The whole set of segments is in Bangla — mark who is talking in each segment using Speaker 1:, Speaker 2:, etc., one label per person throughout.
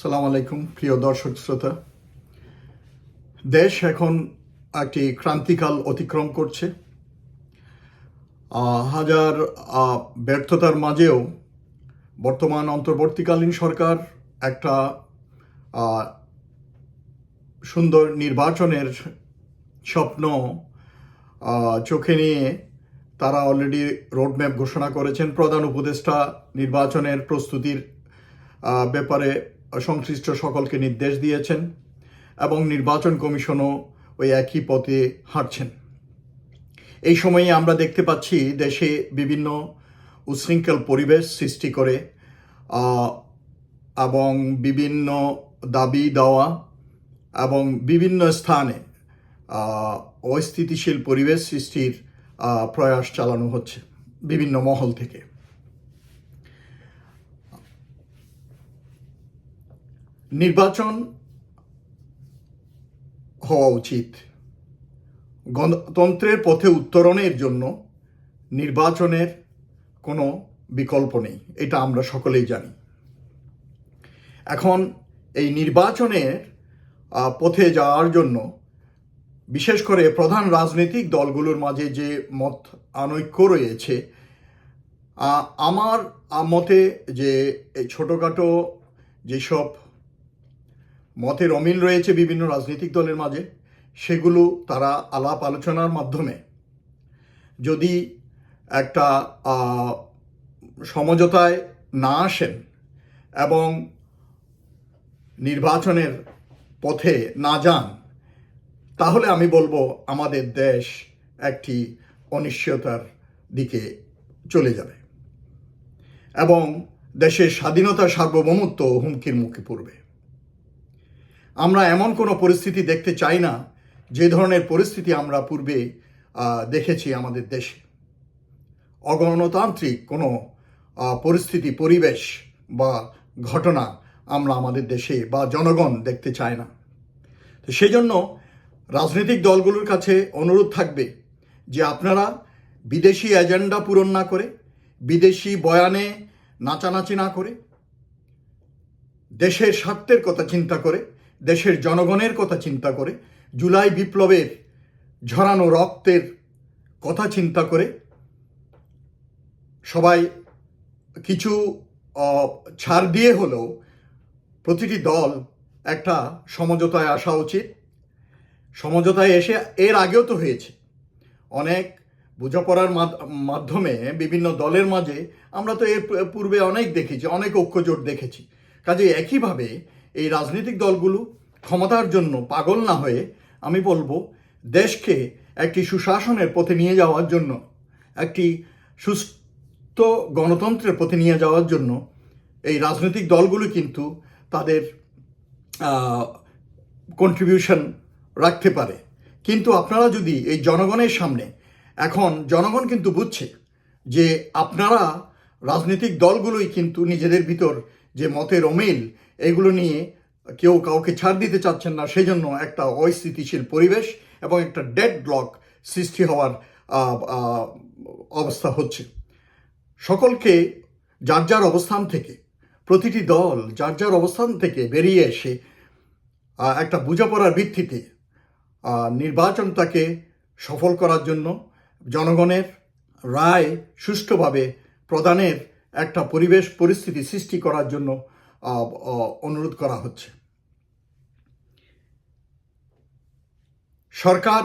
Speaker 1: সালাম আলাইকুম, প্রিয় দর্শক শ্রোতা। দেশ এখন একটি ক্রান্তিকাল অতিক্রম করছে। হাজার ব্যর্থতার মাঝেও বর্তমান অন্তর্বর্তীকালীন সরকার একটা সুন্দর নির্বাচনের স্বপ্ন চোখে নিয়ে তারা অলরেডি রোডম্যাপ ঘোষণা করেছেন। প্রধান উপদেষ্টা নির্বাচনের প্রস্তুতির ব্যাপারে সংশ্লিষ্ট সকলকে নির্দেশ দিয়েছেন এবং নির্বাচন কমিশনও ওই একই পথে হাঁটছেন। এই সময়ে আমরা দেখতে পাচ্ছি দেশে বিভিন্ন উশৃঙ্খল পরিবেশ সৃষ্টি করে এবং বিভিন্ন দাবি দেওয়া এবং বিভিন্ন স্থানে অস্থিতিশীল পরিবেশ সৃষ্টির প্রয়াস চালানো হচ্ছে বিভিন্ন মহল থেকে। নির্বাচন হওয়া উচিত। গণতন্ত্রের পথে উত্তরণের জন্য নির্বাচনের কোনো বিকল্প নেই, এটা আমরা সকলেই জানি। এখন এই নির্বাচনের পথে যাওয়ার জন্য বিশেষ করে প্রধান রাজনৈতিক দলগুলোর মাঝে যে মত আনৈক্য রয়েছে আমার মতে যে ছোটোখাটো যেসব মতের অমিল রয়েছে বিভিন্ন রাজনৈতিক দলের মাঝে। সেগুলো তারা আলাপ আলোচনার মাধ্যমে। যদি একটা সমঝোতায় না আসেন এবং নির্বাচনের পথে না যান, তাহলে আমি বলব আমাদের দেশ একটি অনিশ্চয়তার দিকে চলে যাবে এবং দেশের স্বাধীনতা সার্বভৌমত্ব হুমকির মুখে পড়বে। আমরা এমন কোনো পরিস্থিতি দেখতে চাই না, যে ধরনের পরিস্থিতি আমরা পূর্বে দেখেছি আমাদের দেশে। অগণতান্ত্রিক কোনো পরিস্থিতি, পরিবেশ বা ঘটনা আমরা আমাদের দেশে বা জনগণ দেখতে চায় না। তো সেই জন্য রাজনৈতিক দলগুলোর কাছে অনুরোধ থাকবে যে আপনারা বিদেশি এজেন্ডা পূরণ না করে, বিদেশি বয়ানে নাচানাচি না করে, দেশের স্বার্থের কথা চিন্তা করে দেশের জনগণের কথা চিন্তা করে, জুলাই বিপ্লবের ঝরানো রক্তের কথা চিন্তা করে, সবাই কিছু ছাড় দিয়ে হলেও প্রতিটি দল একটা সমঝোতায় আসা উচিত। সমঝোতায় এসে এর আগেও তো হয়েছে। অনেক বোঝাপড়ার মাধ- মাধ্যমে বিভিন্ন দলের মাঝে আমরা তো এর পূর্বে অনেক দেখেছি, অনেক ঐক্যজোট দেখেছি। কাজে একইভাবে এই রাজনৈতিক দলগুলো ক্ষমতার জন্য পাগল না হয়ে আমি বলব দেশকে একটি সুশাসনের পথে নিয়ে যাওয়ার জন্য, একটি সুস্থ গণতন্ত্রের পথে নিয়ে যাওয়ার জন্য এই রাজনৈতিক দলগুলো কিন্তু তাদের কন্ট্রিবিউশন রাখতে পারে। কিন্তু আপনারা যদি এই জনগণের সামনে, এখন জনগণ কিন্তু বুঝছে যে আপনারা রাজনৈতিক দলগুলোই কিন্তু নিজেদের ভিতর যে মতের অমিল এগুলো নিয়ে কেউ কাউকে ছাড় দিতে চাচ্ছেন না সেই জন্য একটা অস্থিতিশীল পরিবেশ এবং একটা ডেড ব্লক সৃষ্টি হওয়ার অবস্থা হচ্ছে। সকলকে যার যার অবস্থান থেকে, প্রতিটি দল যার যার অবস্থান থেকে বেরিয়ে এসে একটা বোঝাপড়ার ভিত্তিতে নির্বাচনটাকে সফল করার জন্য জনগণের রায় সুষ্ঠুভাবে প্রদানের একটা পরিবেশ, পরিস্থিতি সৃষ্টি করার জন্য অনুরোধ করা হচ্ছে। সরকার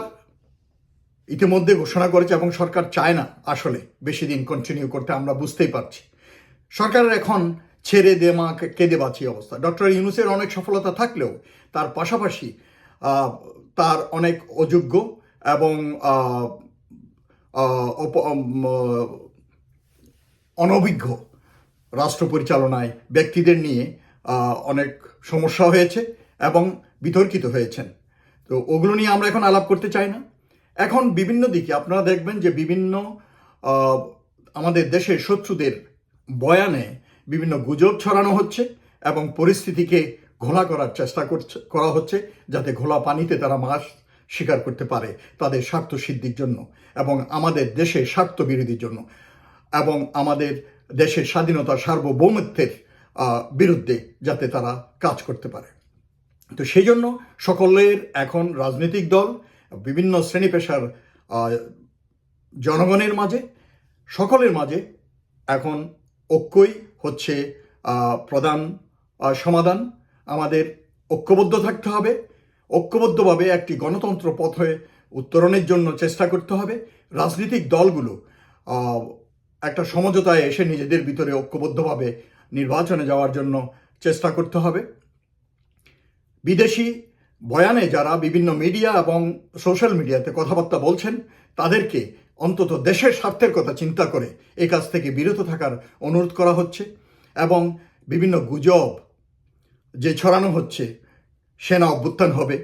Speaker 1: ইতিমধ্যে ঘোষণা করেছে এবং সরকার চায় না আসলে বেশি দিন কন্টিনিউ করতে, আমরা বুঝতেই পারছি। সরকারের এখন ছেড়ে দে মা কেঁদে বাঁচি অবস্থা। ডক্টর ইউনুসের অনেক সফলতা থাকলেও তার পাশাপাশি তার অনেক অযোগ্য এবং অনভিজ্ঞ রাষ্ট্র পরিচালনায় ব্যক্তিদের নিয়ে অনেক সমস্যা হয়েছে এবং বিতর্কিত হয়েছেন। তো ওগুলো নিয়ে আমরা এখন আলাপ করতে চাই না। এখন বিভিন্ন দিকে আপনারা দেখবেন যে বিভিন্ন আমাদের দেশের শত্রুদের বয়ানে বিভিন্ন গুজব ছড়ানো হচ্ছে এবং পরিস্থিতিকে ঘোলা করার চেষ্টা করছে, করা হচ্ছে যাতে ঘোলা পানিতে তারা মাছ স্বীকার করতে পারে তাদের স্বার্থ সিদ্ধির জন্য এবং আমাদের দেশের স্বার্থ বিরোধীর জন্য এবং আমাদের দেশের স্বাধীনতা সার্বভৌমত্বের বিরুদ্ধে যাতে তারা কাজ করতে পারে। তো সেই জন্য সকলের এখন রাজনৈতিক দল, বিভিন্ন শ্রেণি পেশার জনগণের মাঝে, সকলের মাঝে এখন ঐক্যই হচ্ছে প্রধান সমাধান। আমাদের ঐক্যবদ্ধ থাকতে হবে। ঐক্যবদ্ধভাবে একটি গণতন্ত্র পথে উত্তরণের জন্য চেষ্টা করতে হবে। রাজনৈতিক দলগুলো একটা সমঝোতায় এসে নিজেদের ভিতরে ঐক্যবদ্ধভাবে নির্বাচনে যাওয়ার জন্য চেষ্টা করতে হবে। বিদেশি বয়ানে যারা বিভিন্ন মিডিয়া এবং সোশ্যাল মিডিয়াতে কথাবার্তা বলছেন, তাদেরকে অন্তত দেশের স্বার্থের কথা চিন্তা করে এই কাজ থেকে বিরত থাকার অনুরোধ করা হচ্ছে এবং বিভিন্ন গুজব যে ছড়ানো হচ্ছে, সেনা অভ্যুত্থান হবে,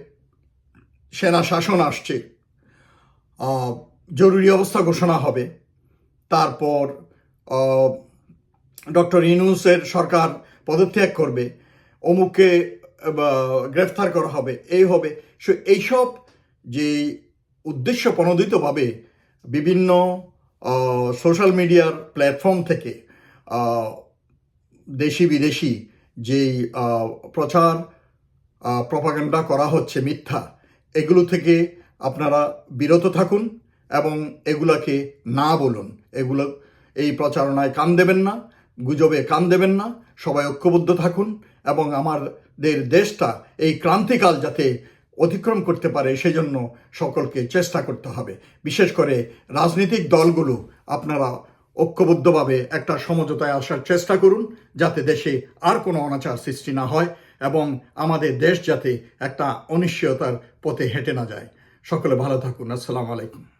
Speaker 1: সেনা শাসন আসছে জরুরি অবস্থা ঘোষণা হবে। তারপর ডক্টর ইনুসের সরকার পদত্যাগ করবে, অমুককে গ্রেফতার করা হবে, এই হবে। সো, এইসব যে উদ্দেশ্য প্রণোদিতভাবে বিভিন্ন সোশ্যাল মিডিয়ার প্ল্যাটফর্ম থেকে দেশি বিদেশি যেই প্রচার প্রপাগান্ডা করা হচ্ছে মিথ্যা, এগুলো থেকে আপনারা বিরত থাকুন। এবং এগুলাকে না বলুন। এগুলো, এই প্রচারণায় কান দেবেন না, গুজবে কান দেবেন না, সবাই ঐক্যবদ্ধ থাকুন এবং আমাদের দেশটা এই ক্রান্তিকাল যাতে অতিক্রম করতে পারে, সেজন্য সকলকে চেষ্টা করতে হবে। বিশেষ করে রাজনৈতিক দলগুলো, আপনারা ঐক্যবদ্ধভাবে একটা সমঝোতায় আসার চেষ্টা করুন, যাতে দেশে আর কোনো অনাচার সৃষ্টি না হয় এবং আমাদের দেশ যাতে একটা অনিশ্চয়তার পথে হেঁটে না যায়। সকলে ভালো থাকুন। আসসালামু আলাইকুম।